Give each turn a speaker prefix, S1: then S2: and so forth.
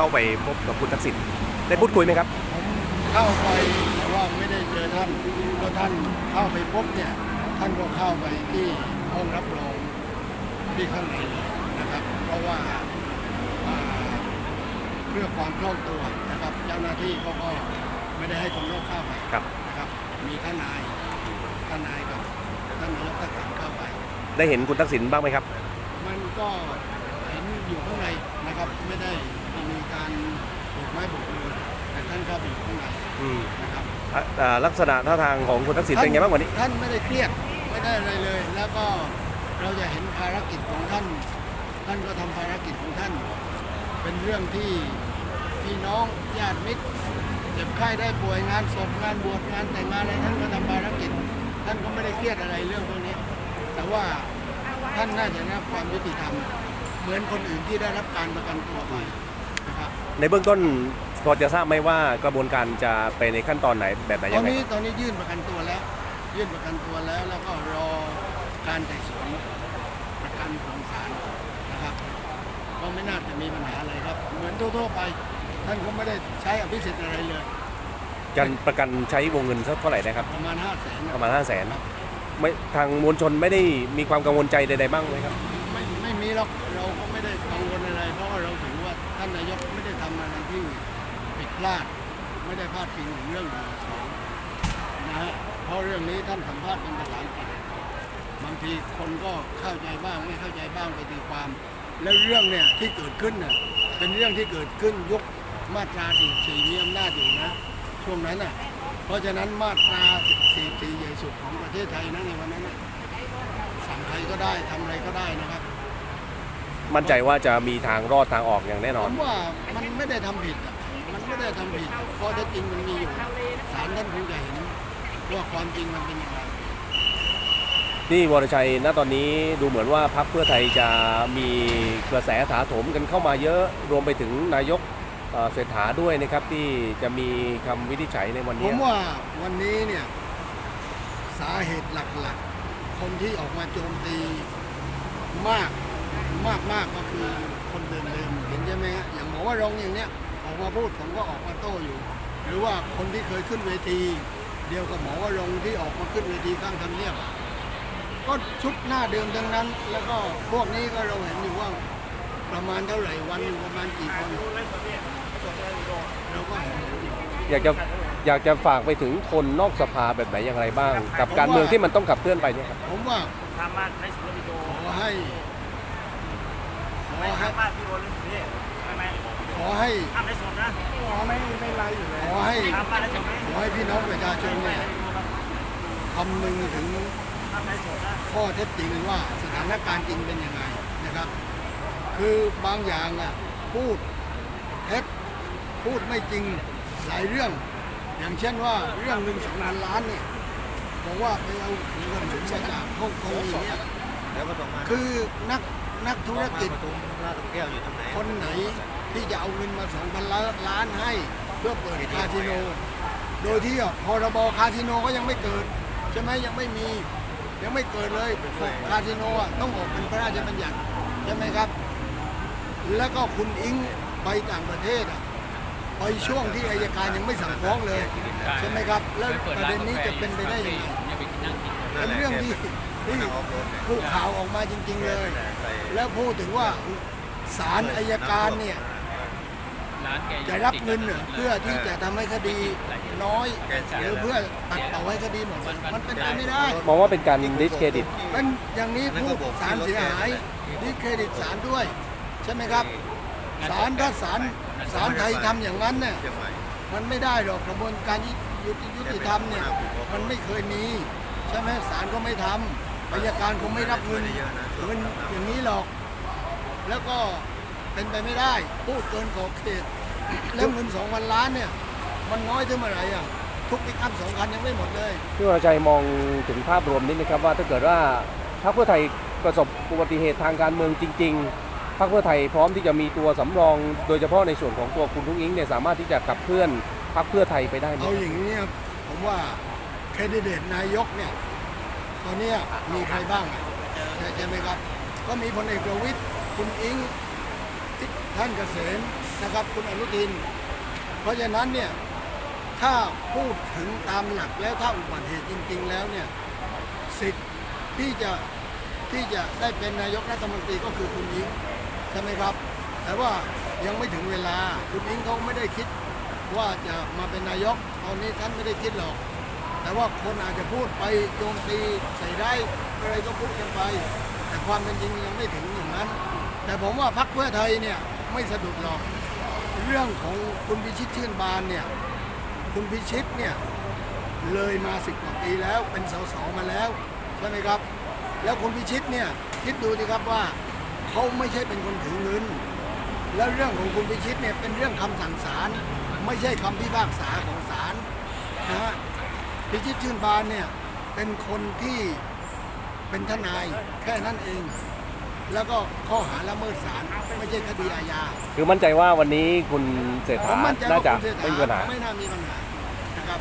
S1: เข้าไปพบกับคุณทักษิณได้พูดคุยไหมครับ
S2: ผมเข้าไปแต่ว่าไม่ได้เจอท่านก็ท่านเข้าไปพบเนี่ยท่านก็เข้าไปที่ห้องรับรองที่ข้างในเลยนะครับ เพราะว่าอ่าเพื่อความคล่องตัวนะครับ เจ้าหน้าที่เขาก็ไม่ได้ให้คนนอกเข้าไป
S1: ครับ
S2: นะครับ มีท่านนายท่านนายกับท่านนายกทักษิณเข้าไป
S1: ได้เห็นคุณทักษิณบ้างไหมครับ
S2: มันก็เห็นอยู่ข้างในนะครับไม่ได้ มีการโบกไม้โบกมือแต่ท่านเข้าไปอยู่ข้างใน
S1: อืม
S2: นะครับ
S1: อะอ่าลักษณะท่าทางของคุณทักษิณเป็นไงบ้างวันนี้
S2: ท่านไม่ได้เครียดไม่ได้อะไรเลย แล้วก็เราจะเห็นภารกิจของท่าน ท่านก็ทำภารกิจของท่าน เป็นเรื่องที่พี่น้องญาติมิตรเจ็บไข้ได้ป่วยงานศพงานบวชงานแต่งงานอะไรท่านก็ทำภารกิจ ท่านก็ไม่ได้เครียดอะไรเรื่องพวกนี้ แต่ว่าท่านน่าจะได้รับความยุติธรรม เหมือนคนอื่นที่ได้รับการประกันตัวไปนะครับ
S1: ในเบื้องต้นพอจะทราบไหมว่ากระบวนการจะไปในขั้นตอนไหนแบบไหน
S2: ต
S1: ยั
S2: อน
S1: งไง
S2: นี้ตอนนี้ยื่นประกันตัวแล้ว ยื่นประกันตัวแล้วแล้วก็รอการไต่สวนประกันของศาลนะครับก็ไม่น่าจะมีปัญหาอะไรครับ เหมือนทั่วๆไป ท่านก็ไม่ได้ใช้อภิสิทธิ์อะไรเลย
S1: การประกันใช้วงเงินสักเท่าไหร่นะครับ
S2: ประมาณ5้าแสน
S1: ประมาณ5 0 0แสนไม่ทางมวลชนไม่ได้มีความกังวลใจใดๆบ้างไหมครับ
S2: ไม่ไม่มีหรอก พลาดไม่ได้พลาดพิงถึงเรื่องหนึ่งสองนะฮะเพราะเรื่องนี้ท่านสัมภาษณ์เป็นภาษาอังกฤษบางทีคนก็เข้าใจบ้างไม่เข้าใจบ้างไปตีความ แล้วเรื่องเนี่ยที่เกิดขึ้นเนี่ยเป็นเรื่องที่เกิดขึ้นยุคมาตรา44มีอำนาจอยู่นะช่วงนั้นน่ะเพราะฉะนั้นมาตรา44ใหญ่สุดของประเทศไทยนะในวันนั้นน่ะสั่งใครก็ได้ทำอะไรก็ได้นะครับ
S1: มั่นใจว่าจะมีทางรอดทางออกอย่างแน่น
S2: ผ
S1: อน
S2: มว่ามันไม่ได้ทำผิดอะมัน ไม่ได้ทำผิดข้อเท็จจริงมันมีอยู่ศาลท่านคงจะเห็นว่าความจริงมันเป็นยังไง
S1: นี่วรชัยณตอนนี้ดูเหมือนว่าพรรคเพื่อไทยจะมีกระแสถาโถมกันเข้ามาเยอะรวมไปถึงนายกเอ่อเศรษฐาด้วยนะครับที่จะมีคำวินิจฉัยในวัน
S2: ผ
S1: นี้
S2: มว่าวันนี้เนี่ยสาเหตุหลักๆ คนที่ออกมาโจมตีมากมากมากก็คือคนเดิมๆเห็นใช่ไหมฮะอย่างหมอว่ารงค์อย่างเนี้ย ออกมาพูดผมก็ออกมาโต้อยู่ หรือว่าคนที่เคยขึ้นเวที เดียวกับหมอว่ารงค์ที่ออกมาขึ้นเวทีข้างทำเนียบอะก็ชุดหน้าเดิมทั้งนั้น แล้วก็พวกนี้ก็เราเห็นอยู่ว่าประมาณเท่าไหร่วันหนึ่งประมาณกี่คนเราก็เห็นอยู่
S1: อยากจะอยากจะฝากไปถึงคนนอกสภาแบบไหนอย่างไรบ้าง กับการเมืองที่มันต้องขับเคลื่อนไปเนี่ยครับ
S2: ผมว่า
S3: ทำมาในสุดวิดีโอ
S2: ขอให้ขอ
S3: ไม่
S2: ให้ ขอให้
S3: ทำในสดนะอ๋อไม่ไม่ไลอยู่แล้ว
S2: ขอให้
S3: ทำมาในสดไหม
S2: ขอให้พี่น้องประชาชนเนี่ยคำนึงถึง
S3: ทำในสดนะ
S2: ข้อเท็จจริงว่าสถานการณ์จริงเป็นยังไงนะครับ คือบางอย่างอะพูดเท็จพูดไม่จริงหลายเรื่อง อย่างเช่นว่าเรื่องหนึ่งสองพันล้านเนี่ยบอกว่าไปเอาเงินมาจากฮ่องกงอย่างเงี้ย
S4: แล้วก็ตรงมา
S2: คือนักนักธุรกิจ
S4: ประตูลาดแก้วอยู่ตรงไหน
S2: คนไหน ที่จะเอาเงินมาสองพันล้านให้เพื่อเปิดคาสิโน โดยที่พรบคาสิโนก็ยังไม่เกิด ใช่ไหมยังไม่มียังไม่เกิดเลยคาสิโนอะต้องออกเป็นพระราชบัญญัติใช่ไหมครับ แล้วก็คุณอิงไปต่างประเทศอะไปช่วงที่อายการยังไม่สั่งฟ้องเลยใช่ไหมครับ แล้วประเด็นนี้จะเป็นไปได้ยังไงเป็นเรื่องที่ที่ผู้ข่าวออกมาจริง ๆเลย แล้วพูดถึงว่าศาลอายการเนี่ย จะรับเงินเนี่ยเพื่อที่จะทำให้คดีน้อยหรือเพื่อตัดต่อให้คดีหมดมันเป็นไปไม่ได้
S1: มองว่าเป็นการดิสเครดิต
S2: เป็นอย่างนี้พูดศาลเสียหายดิสเครดิตศาลด้วย ใช่ไหมครับศาลถ้าศาลศาลไทยทำอย่างนั้นเนี่ย
S4: เชียงใหม่
S2: มันไม่ได้หรอกกระบวนการยุติยุติธรรมเนี่ยมันไม่เคยมีใช่ไหมศาลก็ไม่ทำอายการคงไม่รับเงินเงินอย่างนี้หรอก แล้วก็ เป็นไปไม่ได้ พูดเกินขอบเขตแล้วเงินสองพันล้านเนี่ย มันน้อยถึงเมื่อไหร่อะทุกปิกอัพสองคันยังไม่หมดเลย
S1: พี่วรชัยมองถึงภาพรวมนิดนะครับว่าถ้าเกิดว่าพรรคเพื่อไทยประสบอุบัติเหตุทางการเมืองจริง ๆพรรคเพื่อไทยพร้อมที่จะมีตัวสำรอง โดยเฉพาะในส่วนของตัวคุณทุกอิงเนี่ยสามารถที่จะขับเคลื่อนพรรคเพื่อไทยไปได้ไหม
S2: เอาอย่างนี้ครับผมว่าแคนดิเดตนายกเนี่ยตอนเนี้ยมีใครบ้างอะใช่ใช่ไหมครับ ก็มีพลเอกประวิตยคุณอิง ท่านเกษมนะครับคุณอนุทิน เพราะฉะนั้นเนี่ยถ้าพูดถึงตามหลักแล้วถ้าอุบัติเหตุจริง ๆ แล้วเนี่ยสิทธิ์ที่จะที่จะได้เป็นนายกรัฐมนตรีก็คือคุณยิงใช่ไหมครับ แต่ว่ายังไม่ถึงเวลาคุณยิงเขาไม่ได้คิดว่าจะมาเป็นนายกตอนนี้ท่านไม่ได้คิดหรอก แต่ว่าคนอาจจะพูดไปโจมตีใส่ได้อะไรก็พูดกันไป แต่ความเป็นจริงยังไม่ถึงอย่างนั้น แต่ผมว่าพรรคเพื่อไทยเนี่ย ไม่สะดุดหรอก เรื่องของคุณพิชิตชื่นบานเนี่ย คุณพิชิตเนี่ยเลยมาสิบกว่าปีแล้วเป็นสสมาแล้วใช่ไหมครับ แล้วคุณพิชิตเนี่ยคิดดูสิครับว่าเขาไม่ใช่เป็นคนถือเงิน แล้วเรื่องของคุณพิชิตเนี่ยเป็นเรื่องคำสั่งศาลไม่ใช่คำพิพากษาของศาลนะฮะพิชิตชื่นบานเนี่ยเป็นคนที่เป็นทนายแค่นั้นเอง แล้วก็ข้อหาละเมิดศาลไม่ใช่คดีอาญา
S1: คือมั่นใจว่าวันนี้คุณเศรษ
S2: ผ
S1: ฐาม
S2: มั่นใจ
S1: น่า
S2: ว่า
S1: จะ
S2: คุณเศรษฐา
S1: ไม่มีปัญหา
S2: ไม่น่ามีปัญหานะครับ